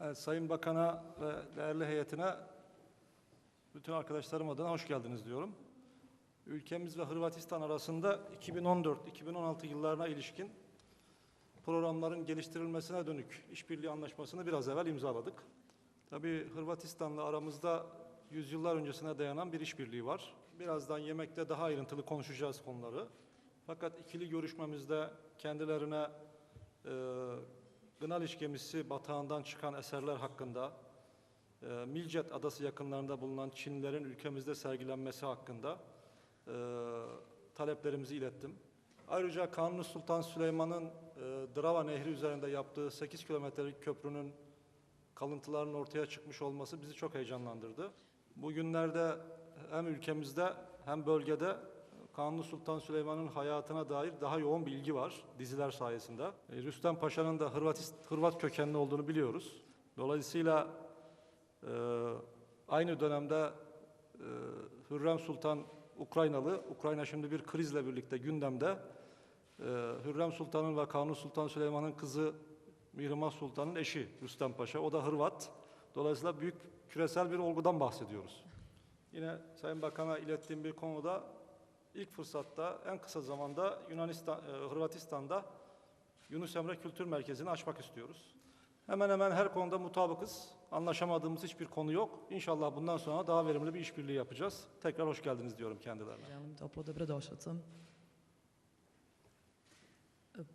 Evet, Sayın Bakan'a ve değerli heyetine bütün arkadaşlarım adına hoş geldiniz diyorum. Ülkemiz ve Hırvatistan arasında 2014-2016 yıllarına ilişkin programların geliştirilmesine dönük işbirliği anlaşmasını biraz evvel imzaladık. Tabii Hırvatistan'la aramızda yüzyıllar öncesine dayanan bir işbirliği var. Birazdan yemekte daha ayrıntılı konuşacağız konuları. Fakat ikili görüşmemizde kendilerine e, Gınaliç gemisi batağından çıkan eserler hakkında, e, Milcet adası yakınlarında bulunan Çinlilerin ülkemizde sergilenmesi hakkında e, taleplerimizi ilettim. Ayrıca Kanuni Sultan Süleyman'ın e, Drava Nehri üzerinde yaptığı 8 kilometrelik köprünün kalıntılarının ortaya çıkmış olması bizi çok heyecanlandırdı. Bugünlerde hem ülkemizde hem bölgede Kanuni Sultan Süleyman'ın hayatına dair daha yoğun bilgi var diziler sayesinde. E, Rüstem Paşa'nın da Hırvat, Hırvat kökenli olduğunu biliyoruz. Dolayısıyla e, aynı dönemde e, Hürrem Sultan Ukraynalı, Ukrayna şimdi bir krizle birlikte gündemde. E, Hürrem Sultan'ın ve Kanuni Sultan Süleyman'ın kızı Mihrimah Sultan'ın eşi Rüstem Paşa. O da Hırvat. Dolayısıyla büyük küresel bir olgudan bahsediyoruz. Yine Sayın Bakan'a ilettiğim bir konuda ilk fırsatta en kısa zamanda Yunanistan, e, Hırvatistan'da Yunus Emre Kültür Merkezi'ni açmak istiyoruz. Hemen hemen her konuda mutabıkız. Anlaşamadığımız hiçbir konu yok. İnşallah bundan sonra daha verimli bir işbirliği yapacağız. Tekrar hoş geldiniz diyorum kendilerine. Želim toplu dobrodošlicu.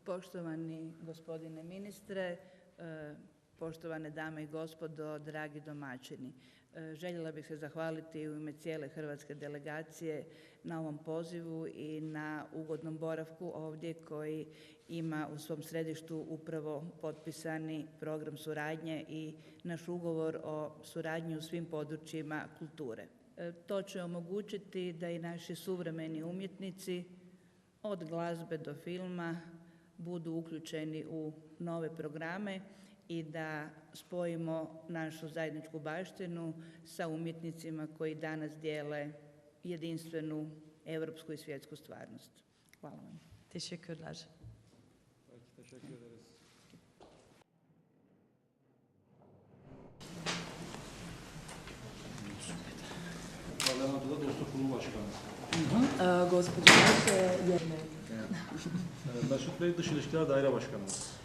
Poštovani gospodine ministre, e, poštovane dame i gospodo, dragi domaćini. E, Željela bih se zahvaliti u ime cijele hrvatske delegacije na ovom pozivu i na ugodnom boravku ovdje koji ima u svom središtu upravo potpisani program suradnje i naš ugovor o suradnji u svim područjima kulture. E, To će omogućiti da i naši suvremeni umjetnici od glazbe do filma budu uključeni u nove programe i da spojimo našu zajedničku baštinu sa umjetnicima koji danas dijele jedinstvenu europsku i svjetsku stvarnost. Hvala vam. Teşekkürler. Teşekkür ederiz. Parlamentoda Dostluk Kurulu Başkanı. Ee, Mesut Bey Dış İlişkiler Daire Başkanımız.